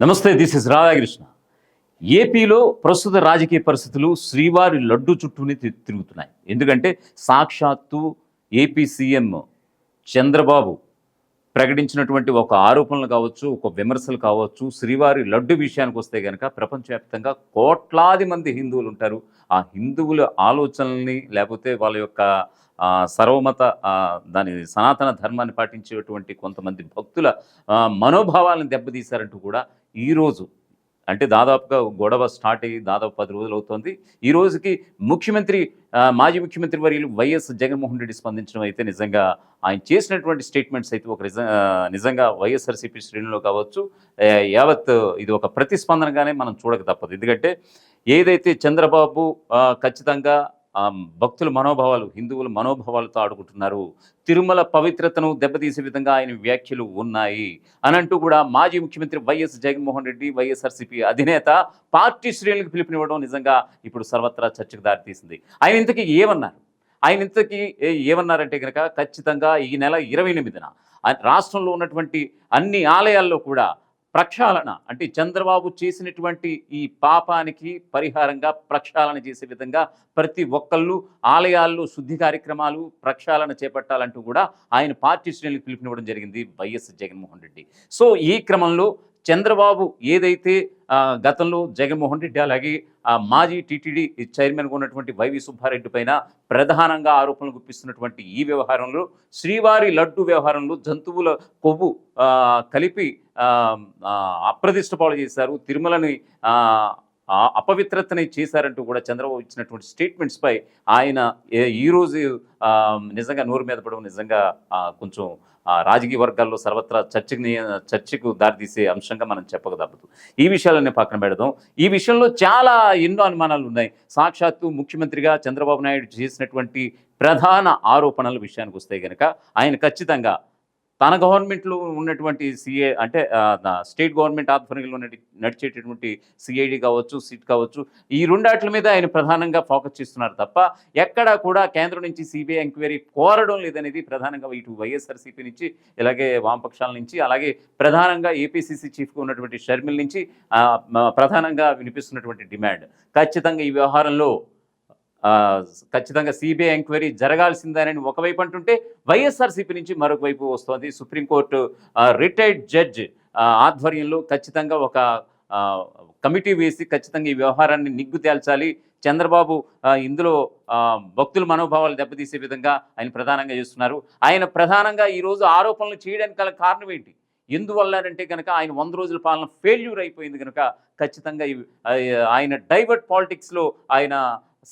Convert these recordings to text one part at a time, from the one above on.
నమస్తే this is Radhakrishna. ఏపీలో ప్రస్తుత రాజకీయ పరిస్థితులు శ్రీవారి లడ్డు చుట్టూనే తి- తిరుగుతున్నాయి. ఎందుకంటే సాక్షాత్తు ఏపీ సీఎం చంద్రబాబు ప్రకటించినటువంటి ఒక ఆరోపణలు కావచ్చు ఒక విమర్శలు కావచ్చు శ్రీవారి లడ్డు విషయానికి వస్తే కనుక ప్రపంచవ్యాప్తంగా కోట్లాది మంది హిందువులు ఉంటారు. ఆ హిందువుల ఆలోచనల్ని లేకపోతే వాళ్ళ యొక్క సర్వమత దాని సనాతన ధర్మాన్ని పాటించేటువంటి కొంతమంది భక్తుల మనోభావాలను దెబ్బతీశారంటూ కూడా ఈరోజు అంటే దాదాపుగా గొడవ స్టార్ట్ అయ్యి దాదాపు పది రోజులు అవుతోంది. ఈ రోజుకి ముఖ్యమంత్రి మాజీ ముఖ్యమంత్రి వర్యులు వైఎస్ జగన్మోహన్ రెడ్డి స్పందించడం అయితే నిజంగా ఆయన చేసినటువంటి స్టేట్మెంట్స్ అయితే ఒక నిజ- నిజంగా వైఎస్ఆర్సీపీ శ్రేణులో కావచ్చు యావత్ ఇది ఒక ప్రతిస్పందనగానే మనం చూడక తప్పదు. ఎందుకంటే ఏదైతే చంద్రబాబు ఖచ్చితంగా భక్తుల మనోభావాలు హిందువుల మనోభావాలతో ఆడుకుంటున్నారు. తిరుమల పవిత్రతను దెబ్బతీసే విధంగా ఆయన వ్యాఖ్యలు ఉన్నాయి. అని అంటూ కూడా మాజీ ముఖ్యమంత్రి వైఎస్ జగన్మోహన్ రెడ్డి వైఎస్ఆర్సీపీ అధినేత పార్టీ శ్రేణులకు పిలుపునివ్వడం నిజంగా ఇప్పుడు సర్వత్రా చర్చకు దారితీసింది. ఆయన ఇంతకీ ఏమన్నారు? ఆయన ఇంతకీ ఏ- ఏమన్నారంటే కనుక ఖచ్చితంగా ఈ నెల ఇరవై ఎనిమిదిన రాష్ట్రంలో ఉన్నటువంటి అన్ని ఆలయాల్లో కూడా ప్రక్షాళన అంటే చంద్రబాబు చేసినటువంటి ఈ పాపానికి పరిహారంగా ప్రక్షాళన చేసే విధంగా ప్రతి ఒక్కళ్ళు ఆలయాల్లో శుద్ధి కార్యక్రమాలు ప్రక్షాళన చేపట్టాలంటూ కూడా ఆయన పార్టీ శ్రేణులకు పిలుపునివ్వడం జరిగింది వైఎస్ జగన్మోహన్ రెడ్డి. సో ఈ క్రమంలో చంద్రబాబు ఏదైతే గతంలో జగన్మోహన్ రెడ్డి అలాగే మాజీ టీటీడీ చైర్మన్గా ఉన్నటువంటి వైవి సుబ్బారెడ్డి పైన ప్రధానంగా ఆరోపణలు గుప్పిస్తున్నటువంటి ఈ వ్యవహారంలో శ్రీవారి లడ్డు వ్యవహారంలో జంతువుల కొవ్వు కలిపి అప్రదిష్ట పాలు చేశారు. తిరుమలని అపవిత్రతని చేశారంటూ కూడా చంద్రబాబు ఇచ్చినటువంటి స్టేట్మెంట్స్ పై ఆయన ఈరోజు నిజంగా నోరు మీద పడడం నిజంగా కొంచెం రాజకీయ వర్గాల్లో సర్వత్రా చర్చని చర్చకు దారితీసే అంశంగా మనం చెప్పక తప్పదు. ఈ విషయాలన్నీ పక్కన పెడదాం. ఈ విషయంలో చాలా ఎన్నో అనుమానాలు ఉన్నాయి. సాక్షాత్తు ముఖ్యమంత్రిగా చంద్రబాబు నాయుడు చేసినటువంటి ప్రధాన ఆరోపణల విషయానికి వస్తే కనుక ఆయన ఖచ్చితంగా తన గవర్నమెంట్లో ఉన్నటువంటి సిఏ అంటే స్టేట్ గవర్నమెంట్ ఆధ్వర్యంలో నడిచేటటువంటి సిఐడి కావచ్చు సిట్ కావచ్చు ఈ రెండాట్ల మీద ఆయన ప్రధానంగా ఫోకస్ చేస్తున్నారు తప్ప ఎక్కడా కూడా కేంద్రం నుంచి సిబిఐ ఎంక్వైరీ కోరడం లేదనేది ప్రధానంగా ఇటు వైఎస్ఆర్సీపీ నుంచి ఇలాగే వామపక్షాల నుంచి అలాగే ప్రధానంగా ఏపీసీసీ చీఫ్గా ఉన్నటువంటి షర్మిల్ నుంచి ప్రధానంగా వినిపిస్తున్నటువంటి డిమాండ్. ఖచ్చితంగా ఈ వ్యవహారంలో ఖచ్చితంగా సిబిఐ ఎంక్వైరీ జరగాల్సిందేనని ఒకవైపు అంటుంటే వైఎస్ఆర్సీపీ నుంచి మరొక వైపు వస్తోంది. సుప్రీంకోర్టు రిటైర్డ్ జడ్జ్ ఆధ్వర్యంలో ఖచ్చితంగా ఒక కమిటీ వేసి ఖచ్చితంగా ఈ వ్యవహారాన్ని నిగ్గు తేల్చాలి. చంద్రబాబు ఇందులో భక్తుల మనోభావాలు దెబ్బతీసే విధంగా ఆయన ప్రధానంగా చేస్తున్నారు. ఆయన ప్రధానంగా ఈరోజు ఆరోపణలు చేయడానికి గల కారణం ఏంటి? ఎందువల్ల అంటే కనుక ఆయన వంద రోజుల పాలన ఫెయిల్యూర్ అయిపోయింది కనుక ఖచ్చితంగా ఆయన డైవర్ట్ పాలిటిక్స్లో ఆయన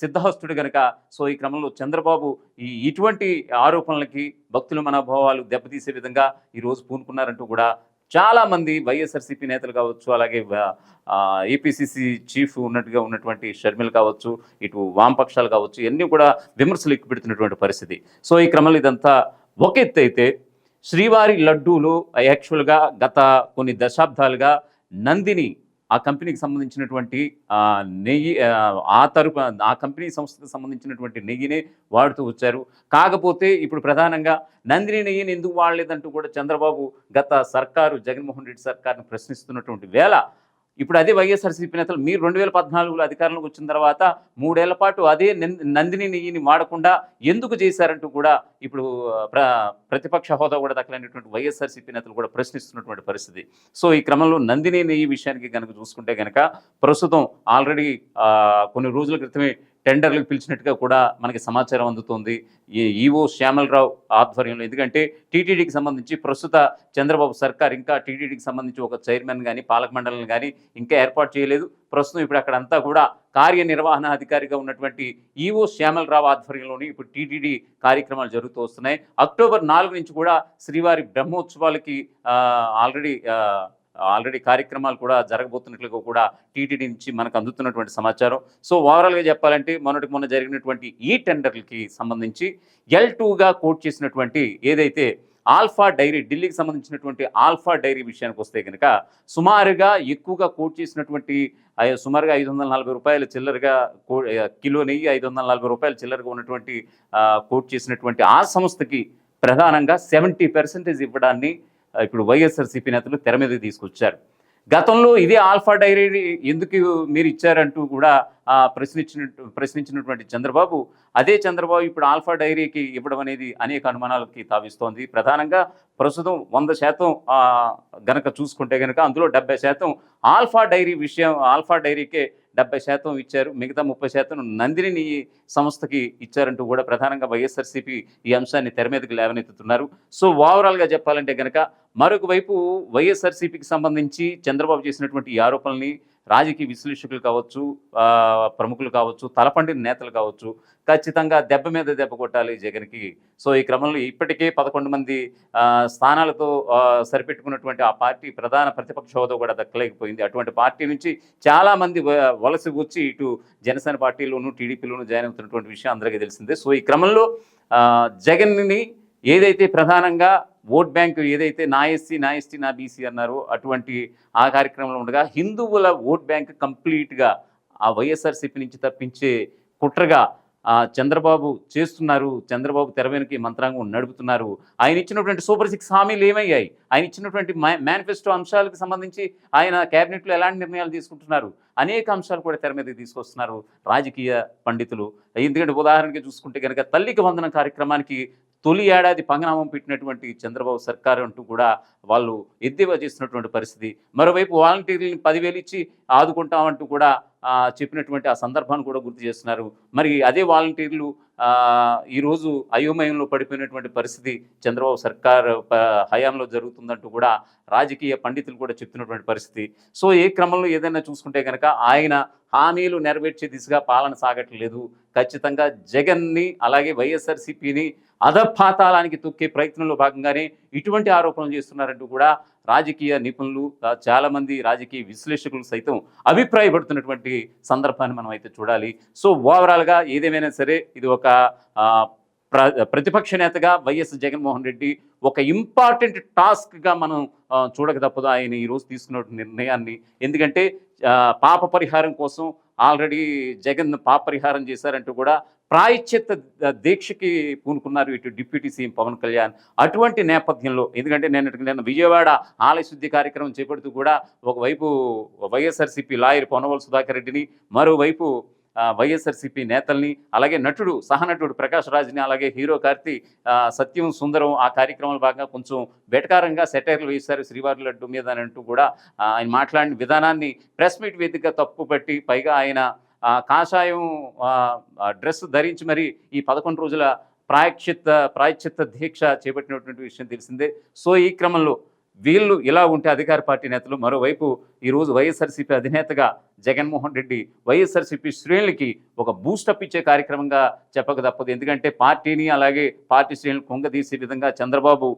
సిద్ధహస్తుడు కనుక సో ఈ క్రమంలో చంద్రబాబు ఈ ఇటువంటి ఆరోపణలకి భక్తుల మనోభావాలు దెబ్బతీసే విధంగా ఈరోజు పూనుకున్నారంటూ కూడా చాలామంది వైఎస్ఆర్సీపీ నేతలు కావచ్చు అలాగే ఏపీసీసీ చీఫ్ ఉన్నట్టుగా ఉన్నటువంటి షర్మిల్ కావచ్చు ఇటు వామపక్షాలు కావచ్చు ఇవన్నీ కూడా విమర్శలు ఎక్కుపెడుతున్నటువంటి పరిస్థితి. సో ఈ క్రమంలో ఇదంతా ఒక ఎత్తు అయితే శ్రీవారి లడ్డూలు యాక్చువల్గా గత కొన్ని దశాబ్దాలుగా నందిని ఆ కంపెనీకి సంబంధించినటువంటి నెయ్యి ఆ, తరపు ఆ కంపెనీ సంస్థకు సంబంధించినటువంటి నెయ్యిని వాడుతూ వచ్చారు. కాకపోతే ఇప్పుడు ప్రధానంగా నందిని నెయ్యిని ఎందుకు వాడలేదంటూ కూడా చంద్రబాబు గత సర్కారు జగన్మోహన్ రెడ్డి సర్కార్ను ప్రశ్నిస్తున్నటువంటి వేళ ఇప్పుడు అదే వైఎస్ఆర్సీపీ నేతలు మీరు రెండు వేల పద్నాలుగులో అధికారంలోకి వచ్చిన తర్వాత మూడేళ్ళ పాటు అదే నందిని నెయ్యిని వాడకుండా ఎందుకు చేశారంటూ కూడా ఇప్పుడు ప్ర ప్రతిపక్ష హోదా కూడా దక్కలేనటువంటి వైఎస్ఆర్సీపీ నేతలు కూడా ప్రశ్నిస్తున్నటువంటి పరిస్థితి. సో ఈ క్రమంలో నందిని నెయ్యి విషయానికి కనుక చూసుకుంటే కనుక ప్రస్తుతం ఆల్రెడీ కొన్ని రోజుల క్రితమే టెండర్లకు పిలిచినట్టుగా కూడా మనకి సమాచారం అందుతోంది. ఈవో శ్యామలరావు ఆధ్వర్యంలో. ఎందుకంటే టీటీడీకి సంబంధించి ప్రస్తుత చంద్రబాబు సర్కార్ ఇంకా టీటీడీకి సంబంధించి ఒక చైర్మన్ కానీ పాలక మండలిని కానీ ఇంకా ఏర్పాటు చేయలేదు. ప్రస్తుతం ఇప్పుడు అక్కడంతా కూడా కార్యనిర్వహణ అధికారిగా ఉన్నటువంటి ఈవో శ్యామలరావు ఆధ్వర్యంలోని ఇప్పుడు టీటీడీ కార్యక్రమాలు జరుగుతూ వస్తున్నాయి. అక్టోబర్ నాలుగు నుంచి కూడా శ్రీవారి బ్రహ్మోత్సవాలకి ఆల్రెడీ ఆల్రెడీ కార్యక్రమాలు కూడా జరగబోతున్నట్లుగా కూడా టీటీడీ నుంచి మనకు అందుతున్నటువంటి సమాచారం. సో ఓవరాల్గా చెప్పాలంటే మొన్నటికి మొన్న జరిగినటువంటి ఈ టెండర్లకి సంబంధించి ఎల్ టూగా కోట్ చేసినటువంటి ఏదైతే ఆల్ఫా డైరీ ఢిల్లీకి సంబంధించినటువంటి ఆల్ఫా డైరీ విషయానికి వస్తే కనుక సుమారుగా ఎక్కువగా కోట్ చేసినటువంటి సుమారుగా ఐదు వందల నలభై రూపాయల చిల్లరగా కో కిలో నెయ్యి ఐదు వందల నలభై రూపాయల చిల్లరగా ఉన్నటువంటి కోట్ చేసినటువంటి ఆ సంస్థకి ప్రధానంగా సెవెంటీ పర్సెంటేజ్ ఇవ్వడాన్ని ఇప్పుడు వైఎస్ఆర్సీపీ నేతలు తెర మీద తీసుకొచ్చారు. గతంలో ఇదే ఆల్ఫా డైరీ ఎందుకు మీరు ఇచ్చారంటూ కూడా ప్రశ్నించిన ప్రశ్నించినట్టు ప్రశ్నించినటువంటి చంద్రబాబు అదే చంద్రబాబు ఇప్పుడు ఆల్ఫా డైరీకి ఇవ్వడం అనేది అనేక అనుమానాలకి తావిస్తోంది. ప్రధానంగా ప్రస్తుతం వంద శాతం గనక చూసుకుంటే గనక అందులో డెబ్బై శాతం ఆల్ఫా డైరీ విషయం ఆల్ఫా డైరీకే డెబ్బై శాతం ఇచ్చారు. మిగతా ముప్పై శాతం నందిని సంస్థకి ఇచ్చారంటూ కూడా ప్రధానంగా వైఎస్ఆర్సీపీ ఈ అంశాన్ని తెర మీదకి లేవనెత్తుతున్నారు. సో ఓవరాల్గా చెప్పాలంటే కనుక మరొక వైపు వైఎస్ఆర్సీపీకి సంబంధించి చంద్రబాబు చేసినటువంటి ఈ ఆరోపణల్ని రాజకీయ విశ్లేషకులు కావచ్చు ప్రముఖులు కావచ్చు తలపండిన నేతలు కావచ్చు ఖచ్చితంగా దెబ్బ మీద దెబ్బ కొట్టాలి జగన్కి. సో ఈ క్రమంలో ఇప్పటికే పదకొండు మంది స్థానాలతో సరిపెట్టుకున్నటువంటి ఆ పార్టీ ప్రధాన ప్రతిపక్ష హోదా కూడా దక్కలేకపోయింది. అటువంటి పార్టీ నుంచి చాలామంది వ- వలస వచ్చి ఇటు జనసేన పార్టీలోను టీడీపీలోను జాయిన్ అవుతున్నటువంటి విషయం అందరికీ తెలిసిందే. సో ఈ క్రమంలో జగన్ని ఏదైతే ప్రధానంగా ఓట్ బ్యాంక్ ఏదైతే నా ఎస్సీ నా ఎస్టీ నా బీసీ అన్నారో అటువంటి ఆ కార్యక్రమంలో ఉండగా హిందువుల ఓట్ బ్యాంక్ కంప్లీట్గా ఆ వైఎస్ఆర్సీపీ నుంచి తప్పించే కుట్రగా ఆ, చంద్రబాబు చేస్తున్నారు. చంద్రబాబు తెర వెనుక మంత్రాంగం నడుపుతున్నారు. ఆయన ఇచ్చినటువంటి సూపర్ సిక్స్ హామీలు ఏమయ్యాయి? ఆయన ఇచ్చినటువంటి మేనిఫెస్టో అంశాలకు సంబంధించి ఆయన కేబినెట్లో ఎలాంటి నిర్ణయాలు తీసుకుంటున్నారు? అనేక అంశాలు కూడా తెర మీదకి తీసుకొస్తున్నారు రాజకీయ పండితులు. ఎందుకంటే ఉదాహరణకి చూసుకుంటే కనుక తల్లికి వందన కార్యక్రమానికి తొలి ఏడాది పంగనామం పెట్టినటువంటి చంద్రబాబు సర్కార్ అంటూ కూడా వాళ్ళు ఎద్దేవా చేస్తున్నటువంటి పరిస్థితి. మరోవైపు వాలంటీర్లను పదివేలు ఇచ్చి ఆదుకుంటామంటూ కూడా చెప్పినటువంటి ఆ సందర్భాన్ని కూడా గుర్తు చేస్తున్నారు. మరి అదే వాలంటీర్లు ఈరోజు అయోమయంలో పడిపోయినటువంటి పరిస్థితి చంద్రబాబు సర్కార్ హయాంలో జరుగుతుందంటూ కూడా రాజకీయ పండితులు కూడా చెప్తున్నటువంటి పరిస్థితి. సో ఏ క్రమంలో ఏదైనా చూసుకుంటే కనుక ఆయన హామీలు నెరవేర్చే దిశగా పాలన సాగట్లేదు. ఖచ్చితంగా జగన్ని అలాగే వైఎస్ఆర్సీపీని అధపాతాళానికి తొక్కే ప్రయత్నంలో భాగంగానే ఇటువంటి ఆరోపణలు చేస్తున్నారంటూ కూడా రాజకీయ నిపుణులు చాలామంది రాజకీయ విశ్లేషకులు సైతం అభిప్రాయపడుతున్నటువంటి సందర్భాన్ని మనం అయితే చూడాలి. సో ఓవరాల్గా ఏదేమైనా సరే ఇది ఒక ప్ర ప్రతిపక్ష నేతగా వైఎస్ జగన్మోహన్ రెడ్డి ఒక ఇంపార్టెంట్ టాస్క్గా మనం చూడక తప్పదు. ఆయన ఈరోజు తీసుకున్న నిర్ణయాన్ని. ఎందుకంటే పాప పరిహారం కోసం ఆల్రెడీ జగన్ పాప పరిహారం చేశారంటూ కూడా ప్రాయశ్చిత్త దీక్షకి పూనుకున్నారు ఇటు డిప్యూటీ సీఎం పవన్ కళ్యాణ్. అటువంటి నేపథ్యంలో ఎందుకంటే నేను నేను విజయవాడ ఆలయ శుద్ధి కార్యక్రమం చేపడుతూ కూడా ఒకవైపు వైఎస్ఆర్సీపీ లాయర్ పొనవల్ సుధాకర్ రెడ్డిని మరోవైపు వైఎస్ఆర్సీపీ నేతల్ని అలాగే నటుడు సహనటుడు ప్రకాష్ రాజ్ని అలాగే హీరో కార్తీ సత్యం సుందరం ఆ కార్యక్రమంలో భాగంగా కొంచెం బెటకారంగా సెటైర్లు వేశారు శ్రీవారి లడ్డు మీద అని అంటూ కూడా ఆయన మాట్లాడిన విధానాన్ని ప్రెస్ మీట్ వేదికగా తప్పుపట్టి పైగా ఆయన కాషాయం డ్రెస్ ధరించి మరి ఈ పదకొండు రోజుల ప్రాయశ్చిత్త ప్రాయచిత్త దీక్ష చేపట్టినటువంటి విషయం తెలిసిందే. సో ఈ క్రమంలో వీళ్ళు ఇలా ఉంటే అధికార పార్టీ నేతలు మరోవైపు ఈరోజు వైఎస్ఆర్సీపీ అధినేతగా జగన్మోహన్ రెడ్డి వైఎస్ఆర్సీపీ శ్రేణులకి ఒక బూస్టప్ ఇచ్చే కార్యక్రమంగా చెప్పక తప్పదు. ఎందుకంటే పార్టీని అలాగే పార్టీ శ్రేణులు కొంగదీసే విధంగా చంద్రబాబు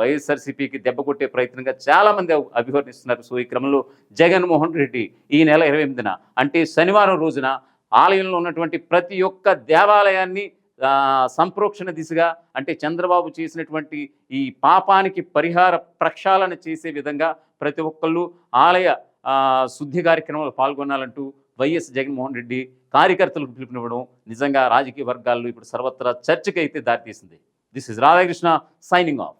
వైఎస్ఆర్సీపీకి దెబ్బ కొట్టే ప్రయత్నంగా చాలామంది అభివర్ణిస్తున్నారు. సో ఈ క్రమంలో జగన్మోహన్ రెడ్డి ఈ నెల ఇరవై ఎనిమిదిన అంటే శనివారం రోజున ఆలయంలో ఉన్నటువంటి ప్రతి ఒక్క దేవాలయాన్ని సంప్రోక్షణ దిశగా అంటే చంద్రబాబు చేసినటువంటి ఈ పాపానికి పరిహార ప్రక్షాళన చేసే విధంగా ప్రతి ఒక్కళ్ళు ఆలయ శుద్ధి కార్యక్రమంలో పాల్గొనాలంటూ వైఎస్ జగన్మోహన్ రెడ్డి కార్యకర్తలకు పిలుపునివ్వడం నిజంగా రాజకీయ వర్గాల్లో ఇప్పుడు సర్వత్రా చర్చకైతే దారితీసింది. This is Radhakrishna signing off